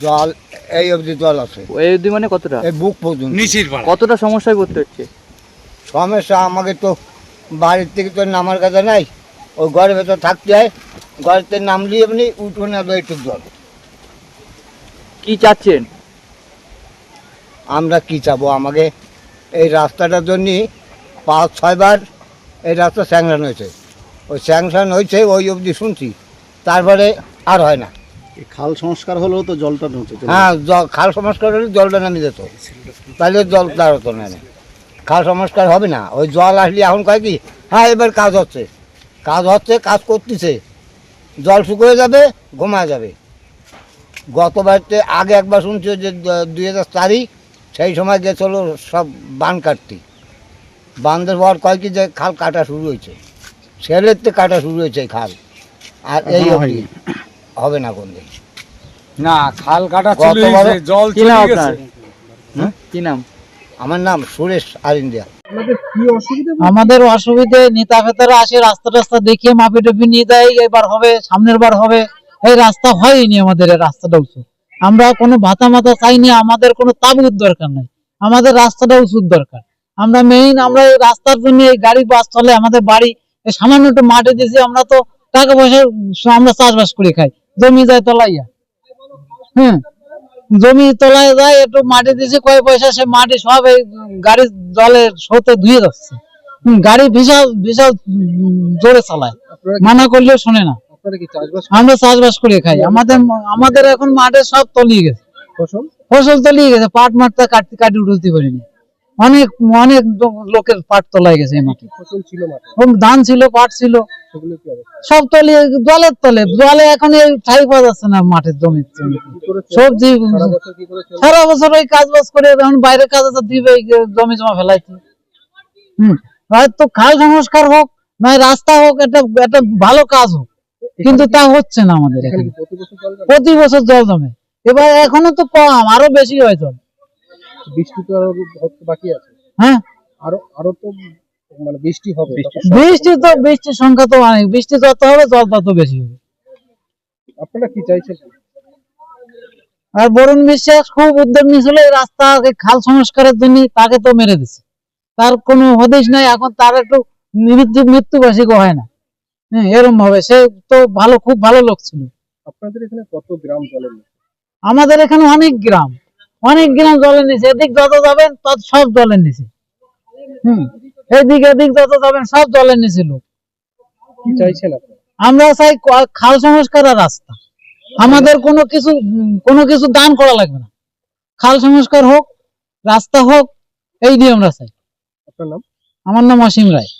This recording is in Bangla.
জল এই অবধি জল আছে। এই অবধি মানে কতটা? এই বুক পর্যন্ত। নিচির পাড়া কতটা সমস্যায় পড়তে হচ্ছে? সমস্যা আমাকে তো বাড়ির থেকে তো নামার কথা নাই। ওই ঘরের ভেতর থাকতে হয়। ঘরেতে নামলি এমনি উঠোনে আবার একটু জল। কি চাচ্ছেন? আমরা কি চাবো? আমাকে এই রাস্তাটার জন্য পাঁচ ছয়বার এই রাস্তা স্যাংশন হয়েছে। ওই স্যাংশন হয়েছে ওই অবধি শুনছি। তারপরে আর হয় না। খাল সংস্কার হলেও তো জলটা ঢুকছে হ্যাঁ জল খাল সংস্কার হলে জলটা নামে যেত তাহলে জল দাঁড়াতো না না। খাল সংস্কার হবে না। ওই জল আসলে এখন কয় কি? হ্যাঁ এবার কাজ হচ্ছে। কাজ হচ্ছে কাজ করতেছে। জল শুকিয়ে যাবে ঘুমা যাবে। গতবারতে আগে একবার শুনছি যে দ- দুই হাজার তারিখ সেই সময় গেছিল সব বান কাটতে। বান্ধের পর কয় কি যে খাল কাটা শুরু হয়েছে। সেলের থেকে কাটা শুরু হয়েছে খাল। আর এই। হবে না কোন দিন। না খাল কাটা চলে গেছে জল কি নাম চলে গেছে। কি নাম? আমার নাম সুরেশ আর ইন্ডিয়া। আমাদের অসুবিধে নেতা ফেতারা আসে রাস্তা টাস্তা দেখিয়ে মাপি টপি নিয়ে দেয় এবার হবে সামনের বার হবে। এই রাস্তা হয়নি আমাদের রাস্তাটা উঁচু আমরা কোনো ভাতা মাতা চাইনি আমাদের কোনো তাবুর দরকার নাই। আমাদের রাস্তাটা উঁচুর দরকার। আমরা মেইন আমরা এই রাস্তার জন্য এই গাড়ি বাস চলে আমাদের বাড়ি সামান্য একটু মাঠে দিয়েছি আমরা তো টাকা পয়সা আমরা চাষবাস করে খাই। জমি যায় তলাইয়া। হ্যাঁ জমি তলায় যায় একটু মাটি দিয়েছে কয় পয়সা সে মাটি সব এই গাড়ির জলের স্রোতে ধুয়ে যাচ্ছে গাড়ি বিশাল বিশাল জোরে চালায়। মানা করলেও শোনে না। আমরা চাষবাস করে খাই। আমাদের আমাদের এখন মাঠে সব তলিয়ে গেছে। ফসল? তলিয়ে গেছে পাট মাঠটা কাটতে কাটি উঠতে পারিনি। অনেক অনেক লোকের পাট তলায় গেছে এই মাঠে। হুম, ধান ছিল পাট ছিল। সব তলিয়ে জলের তলে। জলে এখন এই ঠাই পাওয়া যাচ্ছে না মাঠের জমি সবজি সারা বছর ওই কাজ বাজ করে এখন বাইরে কাজ আছে দিবে জমি জমা ফেলাইতে। হম হয়তো খাল সংস্কার হোক নয় রাস্তা হোক এটা একটা ভালো কাজ হোক। কিন্তু তা হচ্ছে না আমাদের এখানে প্রতি বছর জল জমে? এবার এখনও তো কম আরও বেশি হয় জল বৃষ্টি তো আরও বাকি আছে। হ্যাঁ। আরও আরও তো মানে বৃষ্টি হবে বৃষ্টি তো বৃষ্টির সংখ্যা তো অনেক। বৃষ্টি যত হবে জল তত বেশি হবে। আপনারা কি চাইছেন? আর বরুণ বিশ্বাস খুব উদ্যোগ নিয়েছিল এই রাস্তা খাল সংস্কারের জন্য তাকে তো মেরে দিছে। তার কোনো হদিস নাই এখন তার একটু মৃত্যু মৃত্যুবাসী হয় না। হ্যাঁ এরকম ভাবে। সে তো ভালো খুব ভালো লোক ছিল। আপনাদের এখানে কত গ্রাম জলের আমাদের এখানে অনেক গ্রাম। অনেক গ্রাম জলের নিচে এদিক যত যাবেন তত সব জলের নিচে। হম এদিক এদিক যত যাবেন সব জলের নিচে লোক। আমরা চাই খাল সংস্কার আর রাস্তা। আমাদের কোনো কিছু কোনো কিছু দান করা লাগবে না। খাল সংস্কার হোক রাস্তা হোক এই নিয়ে আমরা চাই। আপনার নাম? আমার নাম অসীম রায়।